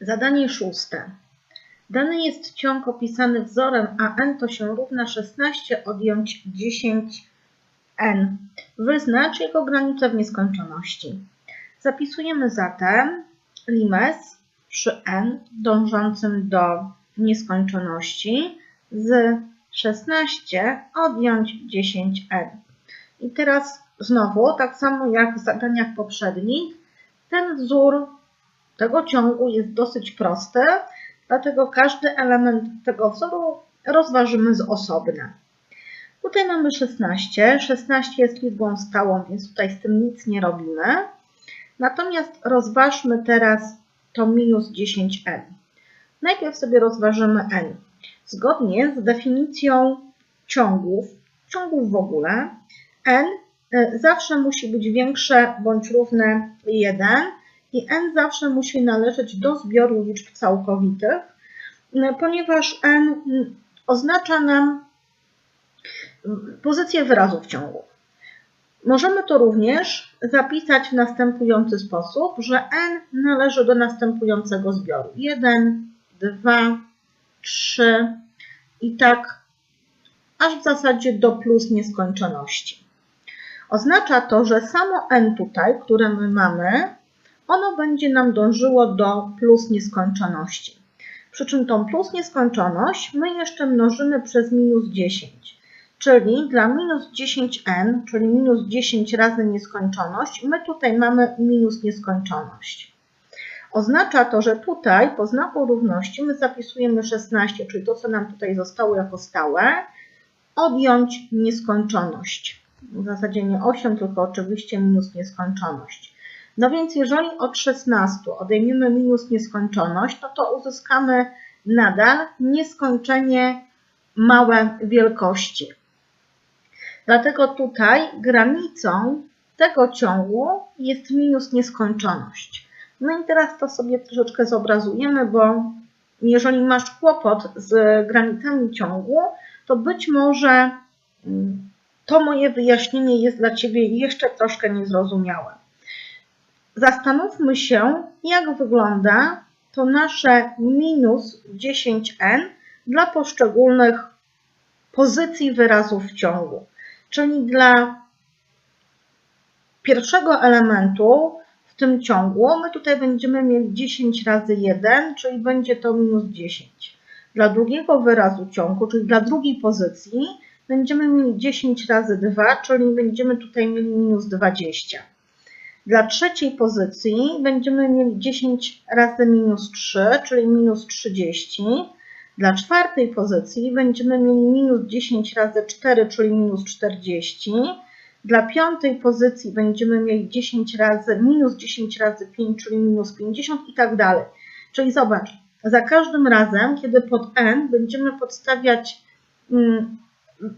Zadanie szóste. Dany jest ciąg opisany wzorem, a n to się równa 16 odjąć 10n. Wyznacz jego granicę w nieskończoności. Zapisujemy zatem limes przy n dążącym do nieskończoności z 16 odjąć 10n. I teraz znowu, tak samo jak w zadaniach poprzednich, ten wzór tego ciągu jest dosyć prosty, dlatego każdy element tego wzoru rozważymy z osobna. Tutaj mamy 16. 16 jest liczbą stałą, więc tutaj z tym nic nie robimy. Natomiast rozważmy teraz to minus 10n. Najpierw sobie rozważymy n. Zgodnie z definicją ciągów, ciągów w ogóle, n e, zawsze musi być większe bądź równe 1 i n zawsze musi należeć do zbioru liczb całkowitych, ponieważ n oznacza nam pozycję wyrazów ciągu. Możemy to również zapisać w następujący sposób, że n należy do następującego zbioru. 1, 2, 3 i tak aż w zasadzie do plus nieskończoności. Oznacza to, że samo n tutaj, które my mamy, ono będzie nam dążyło do plus nieskończoności. Przy czym tą plus nieskończoność my jeszcze mnożymy przez minus 10. Czyli dla minus 10n, czyli minus 10 razy nieskończoność, my tutaj mamy minus nieskończoność. Oznacza to, że tutaj po znaku równości my zapisujemy 16, czyli to, co nam tutaj zostało jako stałe, odjąć nieskończoność. W zasadzie nie 8, tylko oczywiście minus nieskończoność. No więc jeżeli od 16 odejmiemy minus nieskończoność, no to uzyskamy nadal nieskończenie małe wielkości. Dlatego tutaj granicą tego ciągu jest minus nieskończoność. No i teraz to sobie troszeczkę zobrazujemy, bo jeżeli masz kłopot z granicami ciągu, to być może mm, to moje wyjaśnienie jest dla Ciebie jeszcze troszkę niezrozumiałe. Zastanówmy się, jak wygląda to nasze minus 10n dla poszczególnych pozycji wyrazów w ciągu. Czyli dla pierwszego elementu w tym ciągu my tutaj będziemy mieli 10 razy 1, czyli będzie to minus 10. Dla drugiego wyrazu ciągu, czyli dla drugiej pozycji, będziemy mieli 10 razy 2, czyli będziemy tutaj mieli minus 20. Dla trzeciej pozycji będziemy mieli 10 razy minus 3, czyli minus 30. Dla czwartej pozycji będziemy mieli minus 10 razy 4, czyli minus 40. Dla piątej pozycji będziemy mieli 10 razy, minus 10 razy 5, czyli minus 50 i tak dalej. Czyli zobacz, za każdym razem, kiedy pod n będziemy podstawiać mm,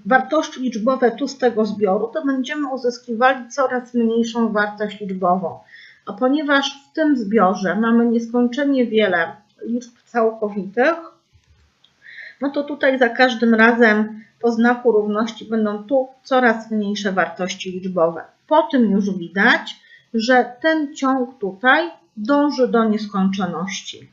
wartości liczbowe tu z tego zbioru, to będziemy uzyskiwali coraz mniejszą wartość liczbową. A ponieważ w tym zbiorze mamy nieskończenie wiele liczb całkowitych, no to tutaj za każdym razem po znaku równości będą tu coraz mniejsze wartości liczbowe. Po tym już widać, że ten ciąg tutaj dąży do nieskończoności.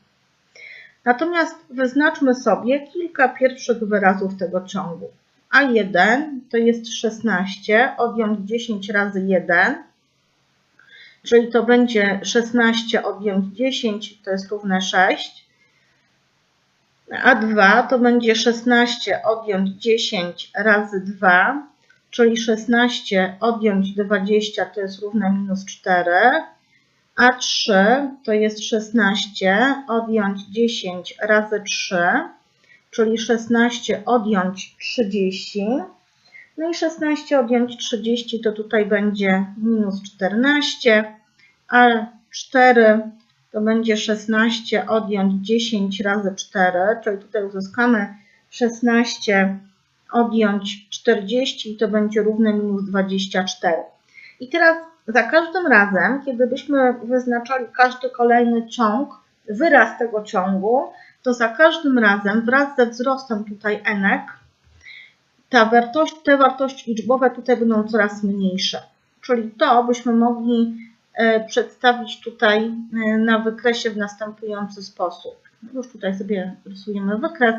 Natomiast wyznaczmy sobie kilka pierwszych wyrazów tego ciągu. A1 to jest 16, odjąć 10 razy 1, czyli to będzie 16 odjąć 10, to jest równe 6. A2 to będzie 16 odjąć 10 razy 2, czyli 16 odjąć 20 to jest równe minus 4. A3 to jest 16 odjąć 10 razy 3, czyli 16 odjąć 30. No i 16 odjąć 30 to tutaj będzie minus 14, a 4 to będzie 16 odjąć 10 razy 4, czyli tutaj uzyskamy 16 odjąć 40 i to będzie równe minus 24. I teraz za każdym razem, kiedy byśmy wyznaczali każdy kolejny ciąg, wyraz tego ciągu, to za każdym razem wraz ze wzrostem tutaj enek, ta wartość, te wartości liczbowe tutaj będą coraz mniejsze. Czyli to byśmy mogli e, przedstawić tutaj e, na wykresie w następujący sposób. Już tutaj sobie rysujemy wykres.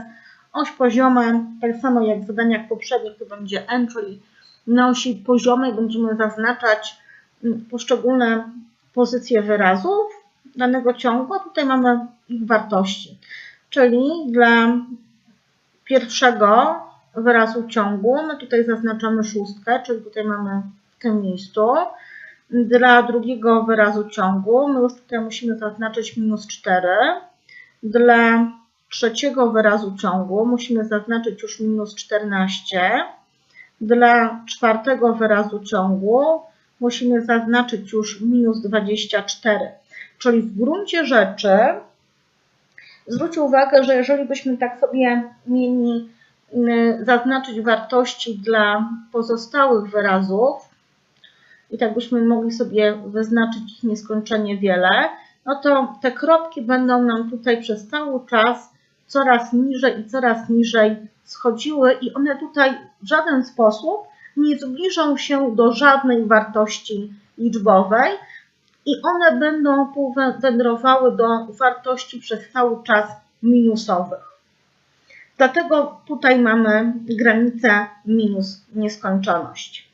Oś pozioma, tak samo jak w zadaniach poprzednich, to będzie n, czyli na osi poziomej będziemy zaznaczać mm, poszczególne pozycje wyrazów danego ciągu, a tutaj mamy ich wartości. Czyli dla pierwszego wyrazu ciągu, my tutaj zaznaczamy szóstkę, czyli tutaj mamy w tym miejscu. Dla drugiego wyrazu ciągu, my już tutaj musimy zaznaczyć minus 4. Dla trzeciego wyrazu ciągu musimy zaznaczyć już minus 14. Dla czwartego wyrazu ciągu musimy zaznaczyć już minus 24. Czyli w gruncie rzeczy zwróćcie uwagę, że jeżeli byśmy tak sobie mieli y, zaznaczyć wartości dla pozostałych wyrazów i tak byśmy mogli sobie wyznaczyć ich nieskończenie wiele, no to te kropki będą nam tutaj przez cały czas coraz niżej i coraz niżej schodziły i one tutaj w żaden sposób nie zbliżą się do żadnej wartości liczbowej i one będą wędrowały do wartości przez cały czas minusowych. Dlatego tutaj mamy granicę minus nieskończoność.